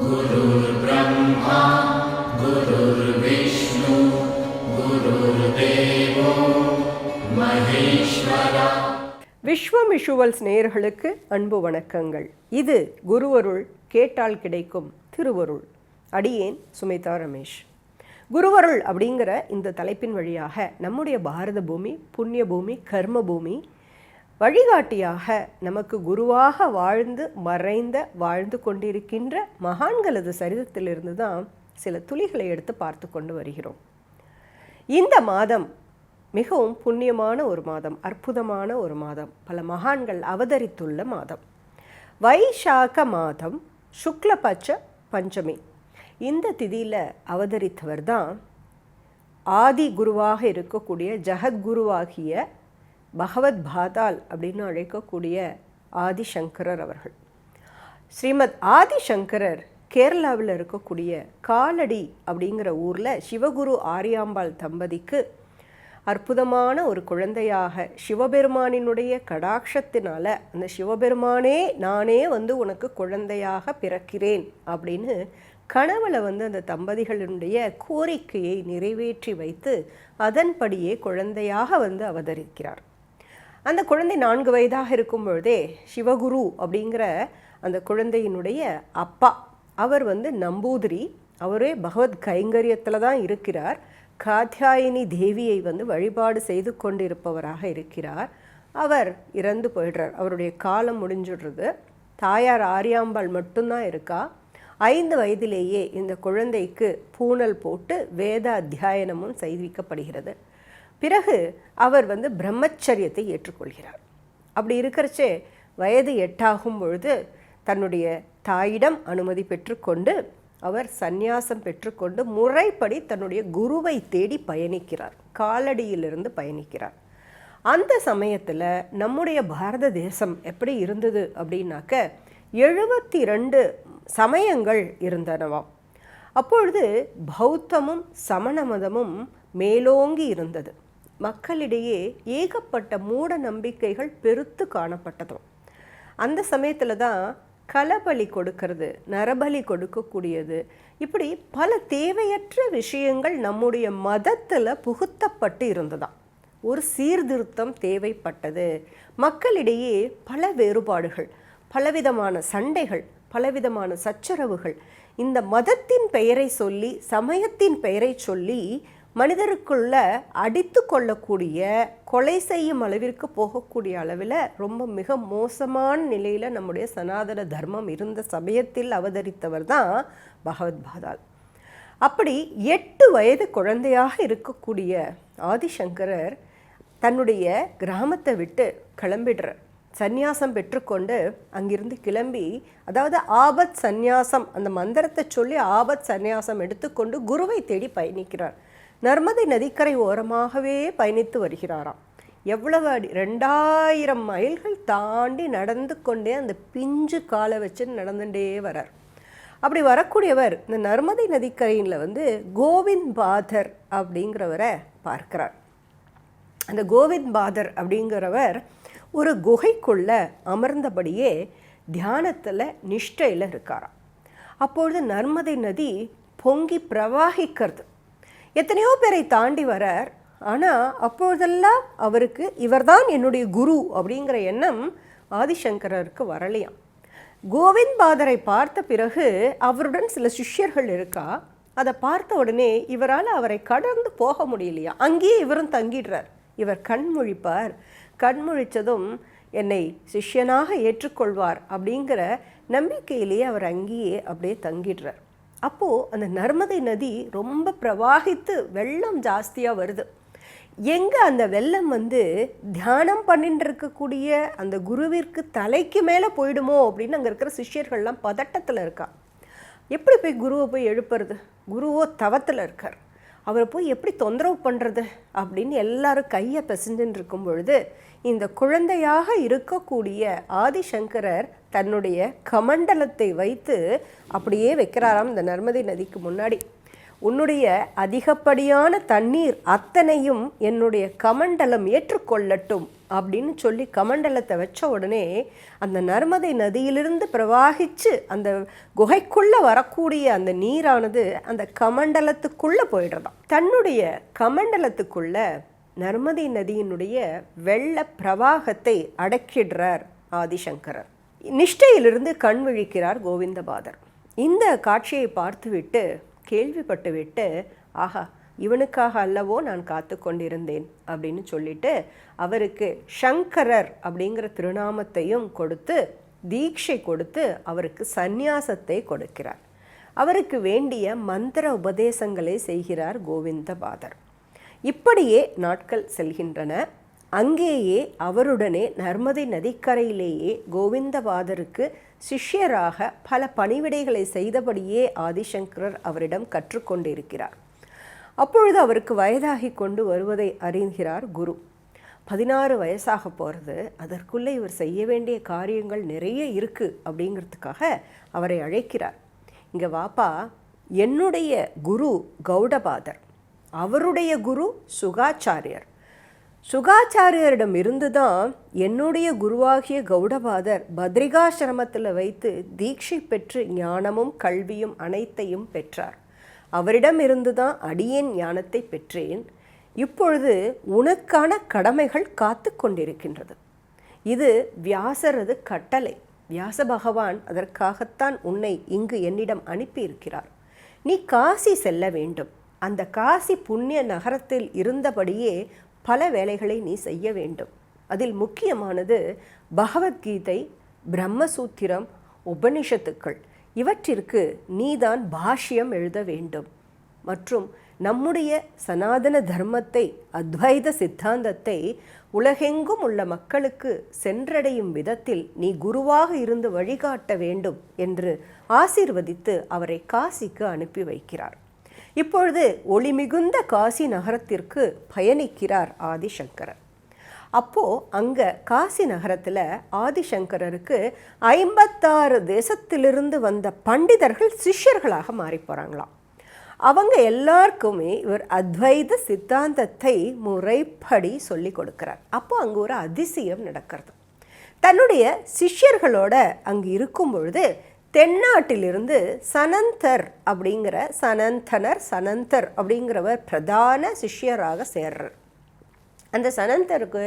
गुरुर्ब्रह्मा गुरुर्विष्णु गुरुर्देवो महेश्वरा விஸ்வம் விஷுவல்ஸ் நேயர்களுக்கு அன்பு வணக்கங்கள் இது குருவருள் கேட்டால் கிடைக்கும் திருவருள் அடியேன் சுமிதா ரமேஷ் குருவருள் அப்படிங்கிற இந்த தலைப்பின் வழியாக நம்முடைய பாரத பூமி புண்ணிய பூமி கர்ம பூமி வழிகாட்டியாக நமக்கு குருவாக வாழ்ந்து மறைந்த வாழ்ந்து கொண்டிருக்கின்ற மகான்களது சரிதத்திலிருந்து தான் சில துளிகளை எடுத்து பார்த்து கொண்டு வருகிறோம். இந்த மாதம் மிகவும் புண்ணியமான ஒரு மாதம் அற்புதமான ஒரு மாதம். பல மகான்கள் அவதரித்துள்ள மாதம். வைசாக மாதம் சுக்லபட்ச பஞ்சமி. இந்த திதியில் அவதரித்தவர் தான் ஆதி குருவாக இருக்கக்கூடிய ஜெகத்குருவாகிய பகவத் பாதால் அப்படின்னு அழைக்கக்கூடிய ஆதிசங்கரர் அவர்கள். ஸ்ரீமத் ஆதிசங்கரர் கேரளாவில் இருக்கக்கூடிய காலடி அப்படிங்கிற ஊரில் சிவகுரு ஆரியாம்பாள் தம்பதிக்கு அற்புதமான ஒரு குழந்தையாக சிவபெருமானினுடைய கடாட்சத்தினால அந்த சிவபெருமானே நானே வந்து உனக்கு குழந்தையாக பிறக்கிறேன் அப்படின்னு கனவுல வந்து அந்த தம்பதிகளினுடைய கோரிக்கையை நிறைவேற்றி வைத்து அதன்படியே குழந்தையாக வந்து அவதரிக்கிறார். அந்த குழந்தை நான்கு வயதாக இருக்கும் பொழுதே சிவகுரு அப்படிங்கிற அந்த குழந்தையினுடைய அப்பா அவர் வந்து நம்பூதிரி. அவரே பகவத் கைங்கரியத்தில் தான் இருக்கிறார். காத்தியாயினி தேவியை வந்து வழிபாடு செய்து கொண்டிருப்பவராக இருக்கிறார். அவர் இறந்து போயிடுறார். அவருடைய காலம் முடிஞ்சிடுறது. தாயார் ஆரியாம்பாள் மட்டும்தான் இருக்கா? ஐந்து வயதிலேயே இந்த குழந்தைக்கு பூணல் போட்டு வேத அத்தியாயனமும் செய்விக்கப்படுகிறது. பிறகு அவர் வந்து பிரம்மச்சரியத்தை ஏற்றுக்கொள்கிறார். அப்படி இருக்கிறச்சே வயது எட்டாகும் பொழுது தன்னுடைய தாயிடம் அனுமதி பெற்றுக்கொண்டு அவர் சந்நியாசம் பெற்றுக்கொண்டு முறைப்படி தன்னுடைய குருவை தேடி பயணிக்கிறார். காலடியிலிருந்து பயணிக்கிறார். அந்த சமயத்தில் நம்முடைய பாரத தேசம் எப்படி இருந்தது அப்படின்னாக்க எழுபத்தி ரெண்டு சமயங்கள் இருந்தனவாம் அப்பொழுது பௌத்தமும் சமண மதமும் மேலோங்கி இருந்தது. மக்களிடையே ஏகப்பட்ட மூட நம்பிக்கைகள் பெருத்து காணப்பட்டதும். அந்த சமயத்தில் தான் கலபலி கொடுக்கறது நரபலி கொடுக்கக்கூடியது. இப்படி பல தேவையற்ற விஷயங்கள் நம்முடைய மதத்தில் புகுத்தப்பட்டு இருந்ததாம். ஒரு சீர்திருத்தம் தேவைப்பட்டது. மக்களிடையே பல வேறுபாடுகள் பலவிதமான சண்டைகள் பலவிதமான சச்சரவுகள். இந்த மதத்தின் பெயரை சொல்லி சமயத்தின் பெயரை சொல்லி மனிதருக்குள்ள அடித்து கொள்ளக்கூடிய கொலை செய்யும் அளவிற்கு போகக்கூடிய அளவில் ரொம்ப மிக மோசமான நிலையில் நம்முடைய சனாதன தர்மம் இருந்த சமயத்தில் அவதரித்தவர் தான் பகவத் பாதால். அப்படி எட்டு வயது குழந்தையாக இருக்கக்கூடிய ஆதிசங்கரர் தன்னுடைய கிராமத்தை விட்டு கிளம்பிடுறார். சந்நியாசம் பெற்றுக்கொண்டு அங்கிருந்து கிளம்பி அதாவது ஆபத் சந்நியாசம் அந்த மந்திரத்தை சொல்லி ஆபத் சந்நியாசம் எடுத்துக்கொண்டு குருவை தேடி பயணிக்கிறார். நர்மதை நதிக்கரை ஓரமாகவே பயணித்து வருகிறாராம். எவ்வளவு அடி ரெண்டாயிரம் மைல்கள் தாண்டி நடந்து கொண்டே அந்த பிஞ்சு காலை வச்சு நடந்துட்டே வரார். அப்படி வரக்கூடியவர் இந்த நர்மதை நதிக்கரையில் வந்து கோவிந்த் பாதர் அப்படிங்கிறவரை பார்க்கிறார். அந்த கோவிந்த் பாதர் அப்படிங்கிறவர் ஒரு குகைக்குள்ள அமர்ந்தபடியே தியானத்தில் நிஷ்டையில் இருக்காராம். அப்பொழுது நர்மதை நதி பொங்கி பிரவாகிக்கிறது. எத்தனையோ பேரை தாண்டி வரார். ஆனால் அப்பொழுதெல்லாம் அவருக்கு இவர்தான் என்னுடைய குரு அப்படிங்கிற எண்ணம் ஆதிசங்கரருக்கு வரலையாம். கோவிந்த் பாதரை பார்த்த பிறகு அவருடன் சில சிஷ்யர்கள் இருக்கா? அதை பார்த்த உடனே இவரால் அவரை கடந்து போக முடியலையா? அங்கேயே இவரும் தங்கிடுறார். இவர் கண்மொழிப்பார். கண்முழிச்சதும் என்னை சிஷ்யனாக ஏற்றுக்கொள்வார் அப்படிங்கிற நம்பிக்கையிலேயே அவர் அங்கேயே அப்படியே தங்கிடுறார். அப்போது அந்த நர்மதை நதி ரொம்ப பிரவாகித்து வெள்ளம் ஜாஸ்தியாக வருது. எங்கே அந்த வெள்ளம் வந்து தியானம் பண்ணிட்டு இருக்கக்கூடிய அந்த குருவிற்கு தலைக்கு மேலே போயிடுமோ அப்படின்னு அங்கே இருக்கிற சிஷ்யர்கள்லாம் பதட்டத்தில் இருக்கா. எப்படி போய் குருவை போய் எழுப்புறது? குருவோ தவத்தில் இருக்கார். அவரை போய் எப்படி தொந்தரவு பண்ணுறது அப்படின்னு எல்லாரும் கையை பிசைஞ்சுன்னு இருக்கும் பொழுது இந்த குழந்தையாக இருக்கக்கூடிய ஆதிசங்கரர் தன்னுடைய கமண்டலத்தை வைத்து அப்படியே வைக்கிறாராம் இந்த நர்மதி நதிக்கு முன்னாடி. உன்னுடைய அதிகப்படியான தண்ணீர் அத்தனையும் என்னுடைய கமண்டலம் ஏற்றுக்கொள்ளட்டும். அப்படின்னு சொல்லி கமண்டலத்தை வச்ச உடனே அந்த நர்மதை நதியிலிருந்து பிரவாகிச்சு அந்த குகைக்குள்ளே வரக்கூடிய அந்த நீரானது அந்த கமண்டலத்துக்குள்ளே போயிடுறதாம். தன்னுடைய கமண்டலத்துக்குள்ள நர்மதை நதியினுடைய வெள்ள பிரவாகத்தை அடக்கிடுறார் ஆதிசங்கரர். நிஷ்டையிலிருந்து கண் விழிக்கிறார் கோவிந்தபாதர். இந்த காட்சியை பார்த்துவிட்டு கேள்விப்பட்டுவிட்டு ஆஹா இவனுக்காக அல்லவோ நான் காத்து கொண்டிருந்தேன் அப்படின்னு சொல்லிட்டு அவருக்கு சங்கரர் அப்படிங்கிற திருநாமத்தையும் கொடுத்து தீட்சை கொடுத்து அவருக்கு சந்நியாசத்தை கொடுக்கிறார். அவருக்கு வேண்டிய மந்திர உபதேசங்களை செய்கிறார் கோவிந்தபாதர். இப்படியே நாட்கள் செல்கின்றன. அங்கேயே அவருடனே நர்மதை நதிக்கரையிலேயே கோவிந்தபாதருக்கு சிஷ்யராக பல பணிவிடைகளை செய்தபடியே ஆதிசங்கரர் அவரிடம் கற்றுக்கொண்டிருக்கிறார். அப்பொழுது அவருக்கு வயதாகி கொண்டு வருவதை அறிகிறார் குரு. பதினாறு வயசாக போகிறது அதற்குள்ளே இவர் செய்ய வேண்டிய காரியங்கள் நிறைய இருக்குது அப்படிங்கிறதுக்காக அவரை அழைக்கிறார். இங்கே வாப்பா என்னுடைய குரு கௌடபாதர் அவருடைய குரு சுகாச்சாரியர். சுகாச்சாரியரிடம் இருந்து தான் என்னுடைய குருவாகிய கௌடபாதர் பத்ரிகாசிரமத்தில் வைத்து தீட்சை பெற்று ஞானமும் கல்வியும் அனைத்தையும் பெற்றார். அவரிடமிருந்து தான் அடியேன் ஞானத்தை பெற்றேன். இப்பொழுது உனக்கான கடமைகள் காத்து கொண்டிருக்கின்றது. இது வியாசரது கட்டளை. வியாச பகவான் அதற்காகத்தான் உன்னை இங்கு என்னிடம் அனுப்பியிருக்கிறார். நீ காசி செல்ல வேண்டும். அந்த காசி புண்ணிய நகரத்தில் இருந்தபடியே பல வேலைகளை நீ செய்ய வேண்டும். அதில் முக்கியமானது பகவத்கீதை பிரம்மசூத்திரம் உபனிஷத்துக்கள். இவற்றிற்கு நீதான் பாஷ்யம் எழுத வேண்டும். மற்றும் நம்முடைய சனாதன தர்மத்தை அத்வைத சித்தாந்தத்தை உலகெங்கும் உள்ள மக்களுக்கு சென்றடையும் விதத்தில் நீ குருவாக இருந்து வழிகாட்ட வேண்டும் என்று ஆசீர்வதித்து அவரை காசிக்கு அனுப்பி வைக்கிறார். இப்பொழுது ஒளிமிகுந்த காசி நகரத்திற்கு பயணிக்கிறார் ஆதிசங்கரர். அப்போது அங்கே காசி நகரத்தில் ஆதிசங்கரருக்கு ஐம்பத்தாறு தேசத்திலிருந்து வந்த பண்டிதர்கள் சிஷ்யர்களாக மாறி போகிறாங்களாம் அவங்க எல்லாருக்குமே இவர் அத்வைத சித்தாந்தத்தை முறைப்படி சொல்லி கொடுக்கிறார். அப்போ அங்கே ஒரு அதிசயம் நடக்கிறது. தன்னுடைய சிஷ்யர்களோட அங்கு இருக்கும் பொழுது தென்னாட்டிலிருந்து சனந்தர் அப்படிங்கிற சனந்தனர் சனந்தர் அப்படிங்கிறவர் பிரதான சிஷ்யராக சேர்றார். அந்த சனந்தருக்கு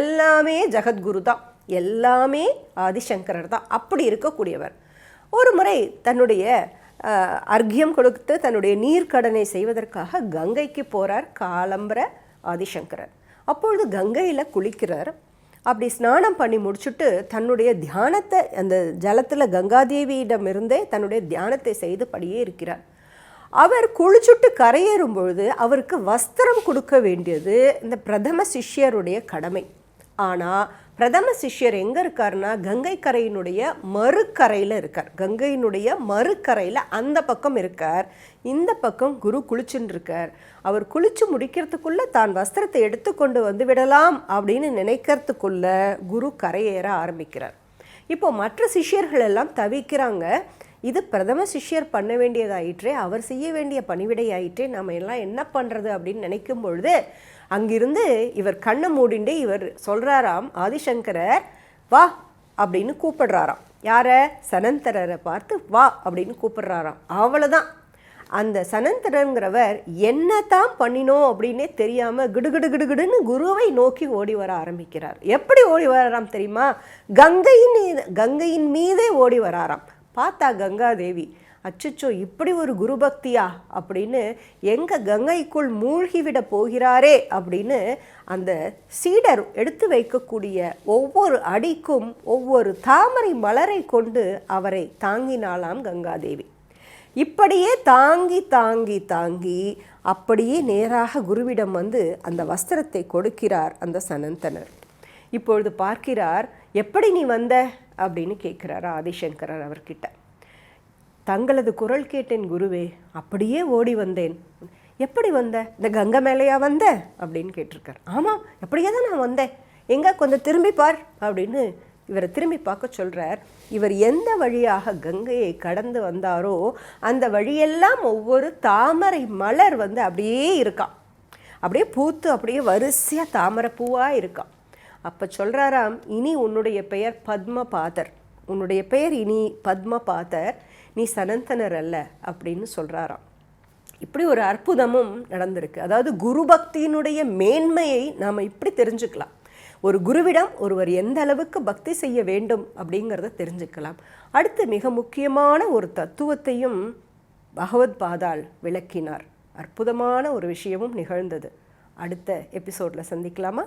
எல்லாமே ஜெகத்குரு தான். எல்லாமே ஆதிசங்கரர் தான். அப்படி இருக்கக்கூடியவர். ஒரு முறை தன்னுடைய அர்க்கியம் கொடுத்து தன்னுடைய நீர்க்கடனை செய்வதற்காக கங்கைக்கு போகிறார் காலம்பர ஆதிசங்கரர். அப்பொழுது கங்கையில் குளிக்கிறார். அப்படி ஸ்நானம் பண்ணி முடிச்சுட்டு தன்னுடைய தியானத்தை அந்த ஜலத்தில் கங்காதேவியிடம் இருந்தே தன்னுடைய தியானத்தை செய்து படியே இருக்கிறார். அவர் குளிச்சுட்டு கரையேறும் பொழுது அவருக்கு வஸ்திரம் கொடுக்க வேண்டியது இந்த பிரதம சிஷ்யருடைய கடமை. ஆனால் பிரதம சிஷ்யர் எங்கே இருக்காருன்னா கங்கை கரையினுடைய மறுக்கரையில் இருக்கார். கங்கையினுடைய மறுக்கரையில் அந்த பக்கம் இருக்கார். இந்த பக்கம் குரு குளிச்சுன்னு இருக்கார். அவர் குளிச்சு முடிக்கிறதுக்குள்ளே தான் வஸ்திரத்தை எடுத்துக்கொண்டு வந்து விடலாம் அப்படின்னு நினைக்கிறதுக்குள்ள குரு கரையேற ஆரம்பிக்கிறார். இப்போ மற்ற சிஷ்யர்கள் எல்லாம் தவிக்கிறாங்க. இது பிரதம சிஷ்யர் பண்ண வேண்டியதாயிற்றே அவர் செய்ய வேண்டிய பணிவிடை ஆயிற்றே நம்ம எல்லாம் என்ன பண்ணுறது அப்படின்னு நினைக்கும் பொழுது அங்கிருந்து இவர் கண்ணை மூடிண்டு இவர் சொல்கிறாராம் ஆதிசங்கரர் வா அப்படின்னு கூப்பிடுறாராம். யாரை? சனந்தரரை பார்த்து வா அப்படின்னு கூப்பிடுறாராம். அவ்வளோதான் அந்த சனந்தரங்கிறவர் என்ன தான் பண்ணினோம் அப்படின்னே தெரியாமல் கிடுகிடு கிடுகிடுன்னு குருவை நோக்கி ஓடி வர ஆரம்பிக்கிறார். எப்படி ஓடி வராராம் தெரியுமா? கங்கையின் கங்கையின் மீதே ஓடி வராராம். பார்த்தா கங்காதேவி. அச்சச்சோ இப்படி ஒரு குரு பக்தியா அப்படின்னு எங்கே கங்கைக்குள் மூழ்கிவிட போகிறாரே அப்படின்னு அந்த சீடர் எடுத்து வைக்கக்கூடிய ஒவ்வொரு அடிக்கும் ஒவ்வொரு தாமரை மலரை கொண்டு அவரை தாங்கினாலாம் கங்காதேவி. இப்படியே தாங்கி தாங்கி தாங்கி அப்படியே நேராக குருவிடம் வந்து அந்த வஸ்திரத்தை கொடுக்கிறார் அந்த சனந்தனர். இப்பொழுது பார்க்கிறார் எப்படி நீ வந்த? அப்படின்னு கேட்குறாரு ஆதிசங்கரர் அவர்கிட்ட. தங்களது குரல் கேட்டேன் குருவே அப்படியே ஓடி வந்தேன். எப்படி வந்த? இந்த கங்கை மேலேயா வந்த? அப்படின்னு கேட்டிருக்கார். ஆமாம் எப்படியே தான் நான் வந்தேன். எங்கே? கொஞ்சம் திரும்பி பார் அப்படின்னு இவரை திரும்பி பார்க்க சொல்கிறார் இவர் எந்த வழியாக கங்கையை கடந்து வந்தாரோ அந்த வழியெல்லாம் ஒவ்வொரு தாமரை மலர் வந்து அப்படியே இருக்கான் அப்படியே பூத்து அப்படியே வரிசையாக தாமரை பூவாக இருக்கான் அப்போ சொல்கிறாராம் இனி உன்னுடைய பெயர் பத்மபாதர். உன்னுடைய பெயர் இனி பத்மபாதர். நீ சனந்தனர் அல்ல அப்படின்னு சொல்கிறாராம் இப்படி ஒரு அற்புதமும் நடந்திருக்கு. அதாவது குரு பக்தியினுடைய மேன்மையை நாம் இப்படி தெரிஞ்சுக்கலாம். ஒரு குருவிடம் ஒருவர் எந்த அளவுக்கு பக்தி செய்ய வேண்டும் அப்படிங்கிறத தெரிஞ்சுக்கலாம். அடுத்து மிக முக்கியமான ஒரு தத்துவத்தையும் பகவத் பாதால் விளக்கினார். அற்புதமான ஒரு விஷயமும் நிகழ்ந்தது. அடுத்த எபிசோடில் சந்திக்கலாமா?